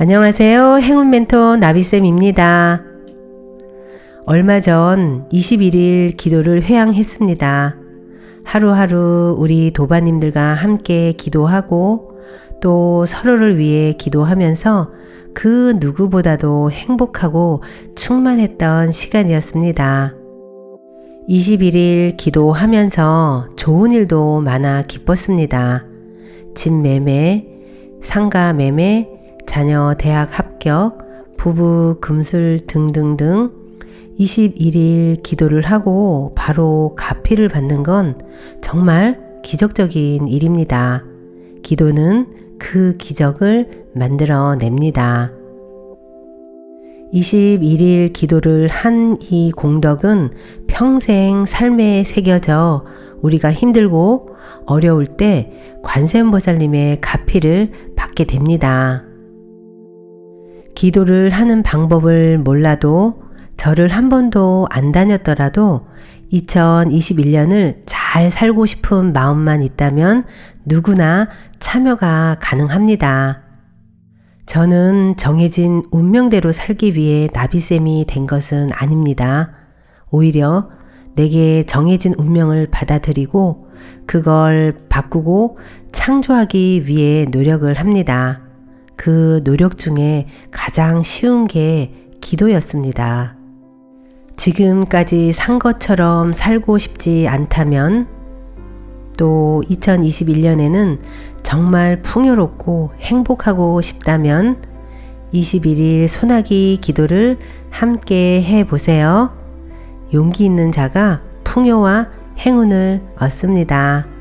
안녕하세요. 행운 멘토 나비쌤입니다. 얼마 전 21일 기도를 회양했습니다. 하루하루 우리 도바님들과 함께 기도하고 또 서로를 위해 기도하면서 그 누구보다도 행복하고 충만했던 시간이었습니다. 21일 기도하면서 좋은 일도 많아 기뻤습니다. 집 매매, 상가 매매, 자녀 대학 합격, 부부 금술 등등등 21일 기도를 하고 바로 가피를 받는 건 정말 기적적인 일입니다. 기도는 그 기적을 만들어 냅니다. 21일 기도를 한 이 공덕은 평생 삶에 새겨져 우리가 힘들고 어려울 때 관세음보살님의 가피를 받게 됩니다. 기도를 하는 방법을 몰라도 절을 한 번도 안 다녔더라도 2021년을 잘 살고 싶은 마음만 있다면 누구나 참여가 가능합니다. 저는 정해진 운명대로 살기 위해 나비쌤이 된 것은 아닙니다. 오히려 내게 정해진 운명을 받아들이고 그걸 바꾸고 창조하기 위해 노력을 합니다. 그 노력 중에 가장 쉬운 게 기도였습니다. 지금까지 산 것처럼 살고 싶지 않다면 또 2021년에는 정말 풍요롭고 행복하고 싶다면 21일 소나기 기도를 함께 해 보세요. 용기 있는 자가 풍요와 행운을 얻습니다.